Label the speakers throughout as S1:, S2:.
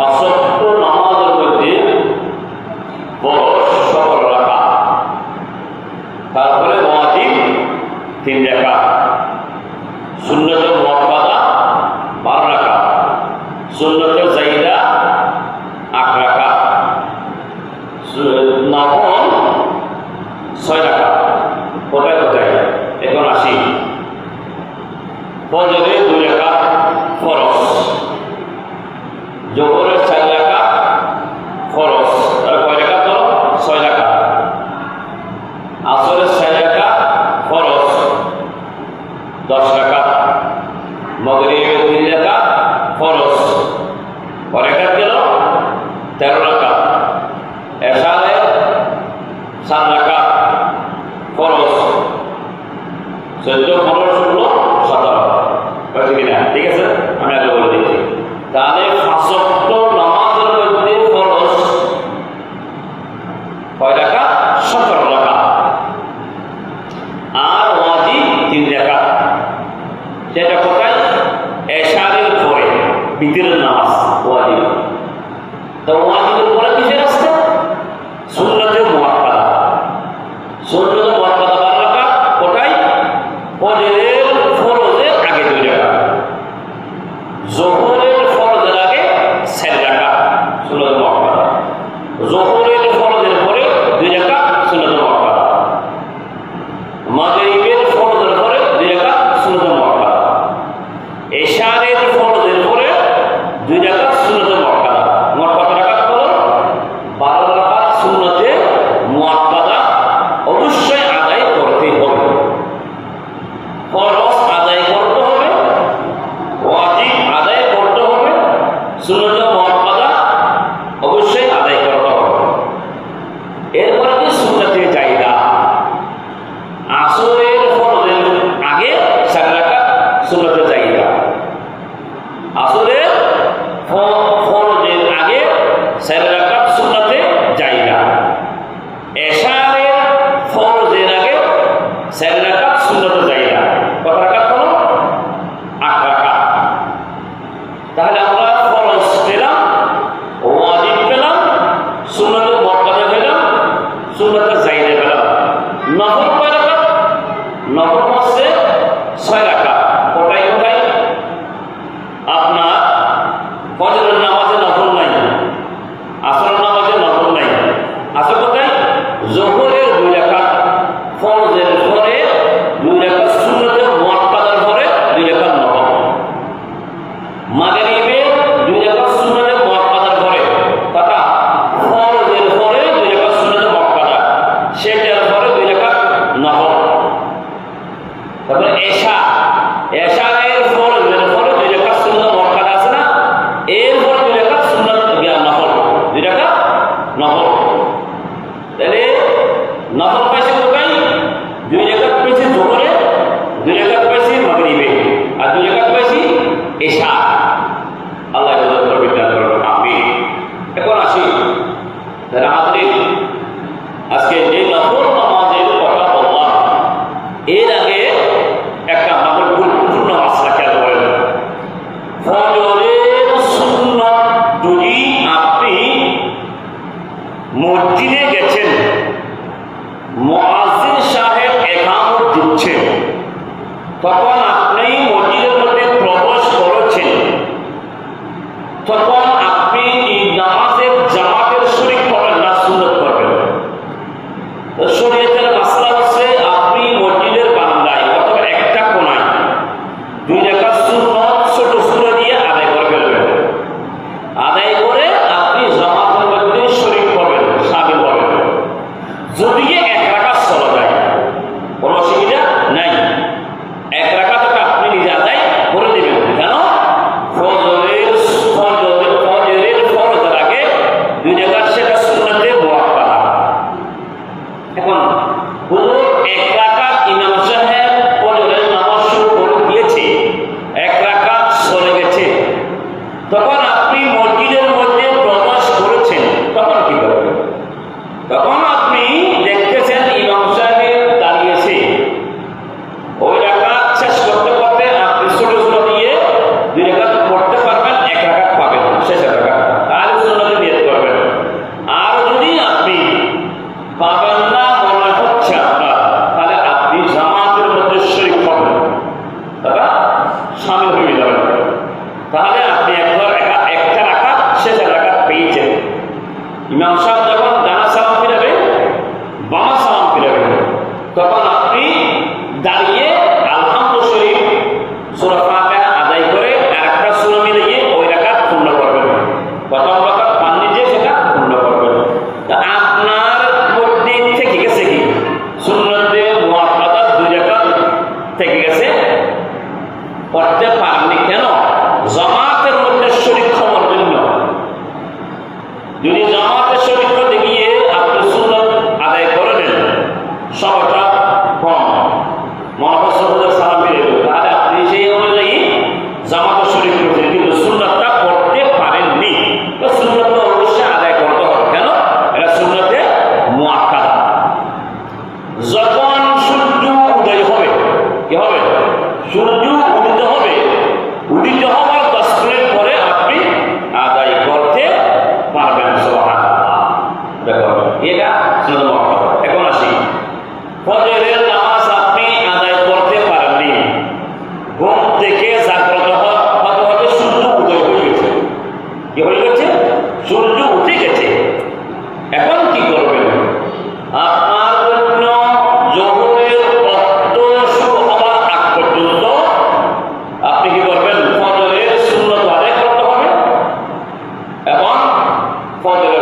S1: পাঁচক্য নামাজের মধ্যে সকল রাখা। তারপরে ওয়াজিব তিন রেখা। দশ রাখা মগরিবের তিন রাখা ফরস করেকার গেল তেরো রাখা এসারে সাত রাখা ফরস চোদ্দ ফরস হলো সতেরো। ঠিক আছে? আমি আগে বলে দিচ্ছি। তাহলে তখন আপনি মসজিদের মধ্যে প্রবেশ করেছেন তখন কি করবেন? তখন 放这个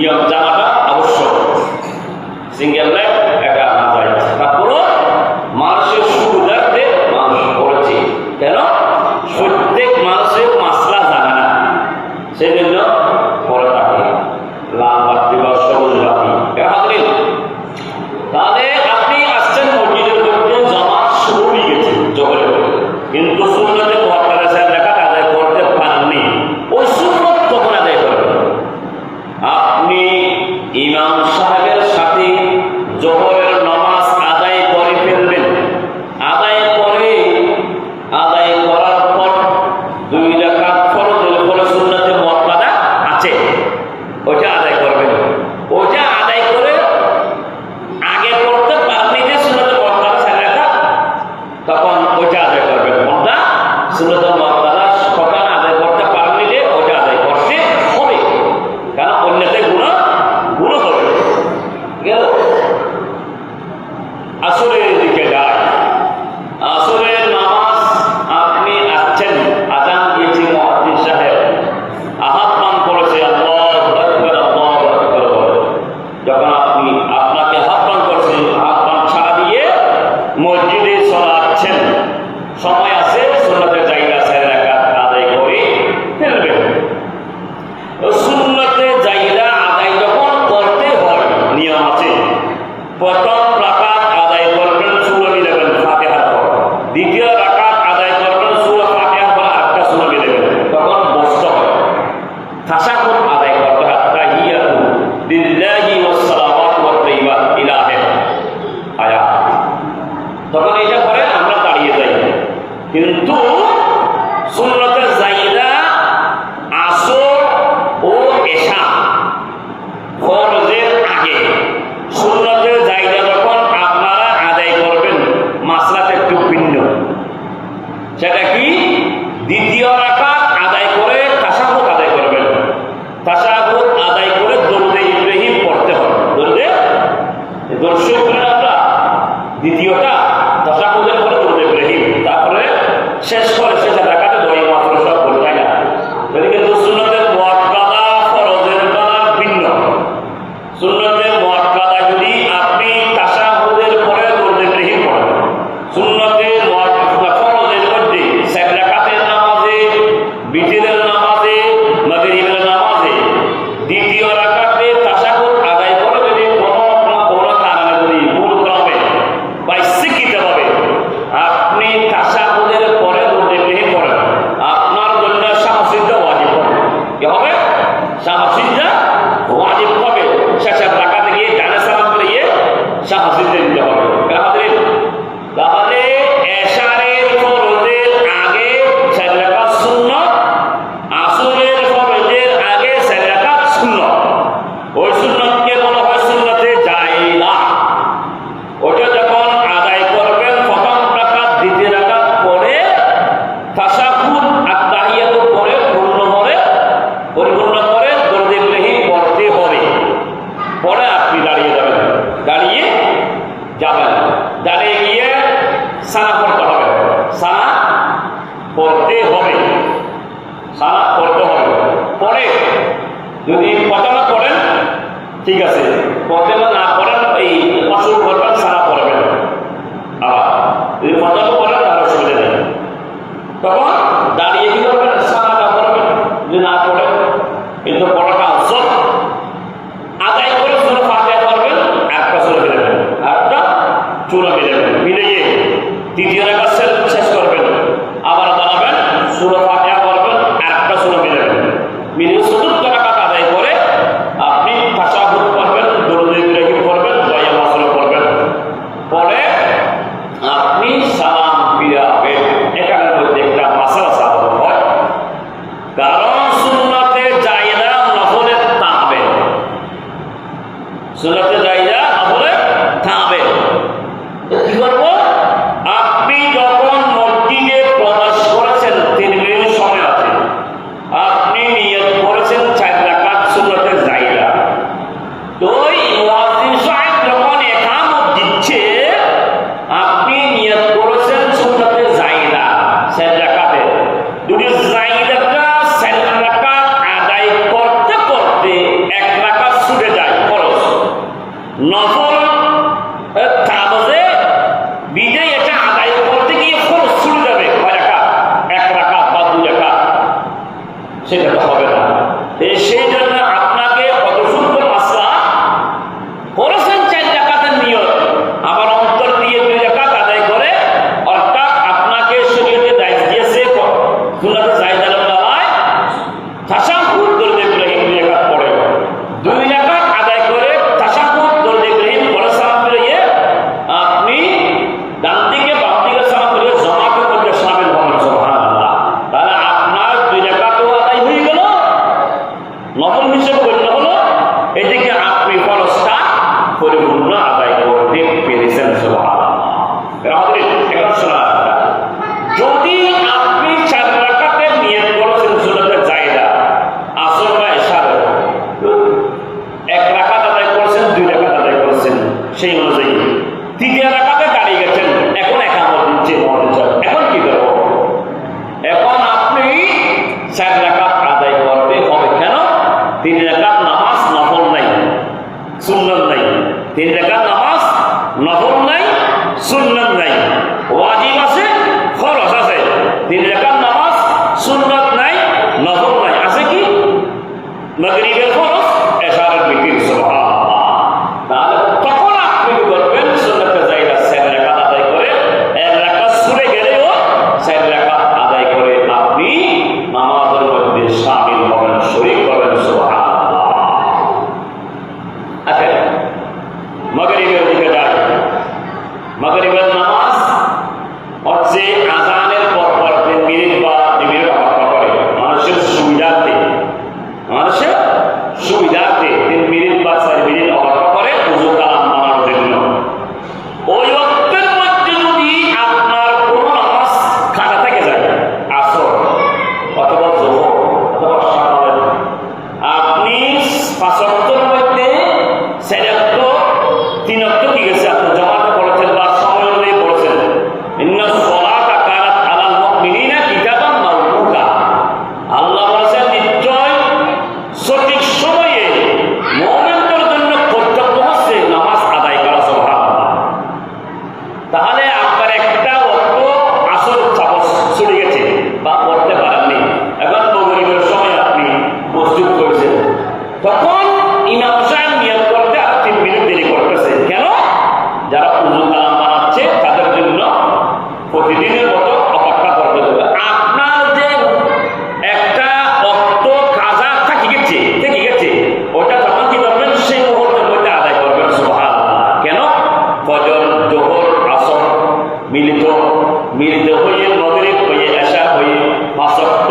S1: নিয়ম জানাটা আবশ্যক। সিঙ্গেল লাইন মসজিদে চলাচ্ছেন সময় আছে। থাকে 今天。মিলিত মিলিত হয়ে নগরে হয়ে আসা হয়ে পাঁচক্ত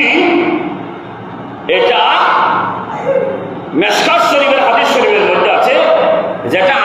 S1: শফিল এটা মেসকাত শরীফের হাদিস শরীফের মধ্যে আছে যেটা